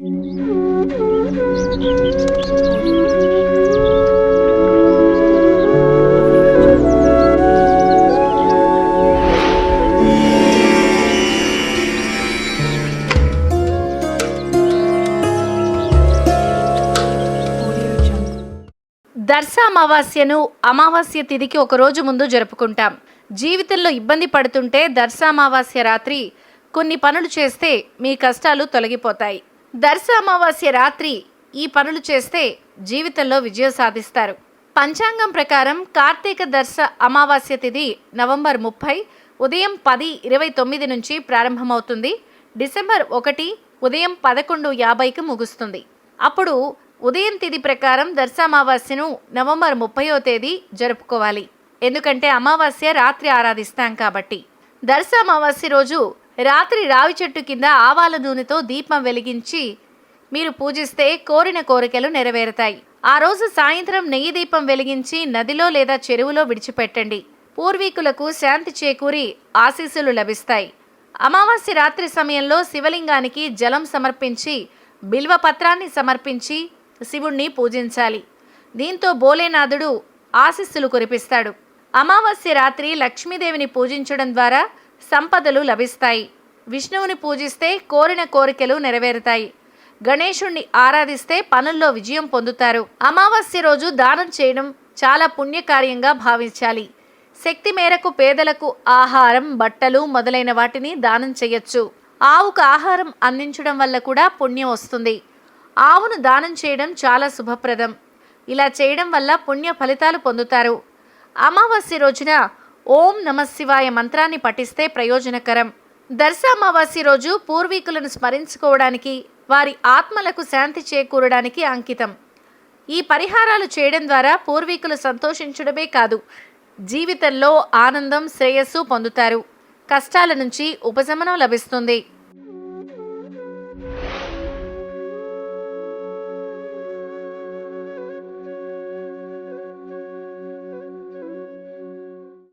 దర్శ అమావాస్యను అమావాస్య తిథికి ఒక రోజు ముందు జరుపుకుంటాం. జీవితంలో ఇబ్బంది పడుతుంటే దర్శ అమావాస్య రాత్రి కొన్ని పనులు చేస్తే మీ కష్టాలు తొలగిపోతాయి. దర్శ అమావాస్య రాత్రి ఈ పనులు చేస్తే జీవితంలో విజయం సాధిస్తారు. పంచాంగం ప్రకారం కార్తీక దర్శ అమావాస్య తిథి నవంబర్ ముప్పై ఉదయం పది ఇరవై తొమ్మిది నుంచి ప్రారంభమవుతుంది. డిసెంబర్ ఒకటి ఉదయం పదకొండు యాభైకి ముగుస్తుంది. అప్పుడు ఉదయం తిథి ప్రకారం దర్శామావాస్యను నవంబర్ ముప్పయో తేదీ జరుపుకోవాలి. ఎందుకంటే అమావాస్య రాత్రి ఆరాధిస్తాం కాబట్టి. దర్శామావాస్య రోజు రాత్రి రావి చెట్టు కింద ఆవాల నూనెతో దీపం వెలిగించి మీరు పూజిస్తే కోరిన కోరికలు నెరవేరుతాయి. ఆ రోజు సాయంత్రం నెయ్యి దీపం వెలిగించి నదిలో లేదా చెరువులో విడిచిపెట్టండి. పూర్వీకులకు శాంతి చేకూరి ఆశీస్సులు లభిస్తాయి. అమావాస్య రాత్రి సమయంలో శివలింగానికి జలం సమర్పించి బిల్వ పత్రాన్ని సమర్పించి శివుణ్ణి పూజించాలి. దీంతో భోలేనాథుడు ఆశీస్సులు కురిపిస్తాడు. అమావాస్య రాత్రి లక్ష్మీదేవిని పూజించడం ద్వారా సంపదలు లభిస్తాయి. విష్ణువుని పూజిస్తే కోరిన కోరికలు నెరవేరుతాయి. గణేశుణ్ణి ఆరాధిస్తే పనుల్లో విజయం పొందుతారు. అమావాస్య రోజు దానం చేయడం చాలా పుణ్యకార్యంగా భావించాలి. శక్తి మేరకు పేదలకు ఆహారం బట్టలు మొదలైన వాటిని దానం చేయొచ్చు. ఆవుకు ఆహారం అందించడం వల్ల కూడా పుణ్యం వస్తుంది. ఆవును దానం చేయడం చాలా శుభప్రదం. ఇలా చేయడం వల్ల పుణ్య ఫలితాలు పొందుతారు. అమావాస్య రోజున ఓం నమ శివాయ మంత్రాన్ని పఠిస్తే ప్రయోజనకరం. దర్శామావాసి రోజు పూర్వీకులను స్మరించుకోవడానికి వారి ఆత్మలకు శాంతి చేకూరడానికి అంకితం. ఈ పరిహారాలు చేయడం ద్వారా పూర్వీకులు సంతోషించడమే కాదు జీవితంలో ఆనందం శ్రేయస్సు పొందుతారు. కష్టాల నుంచి ఉపశమనం లభిస్తుంది.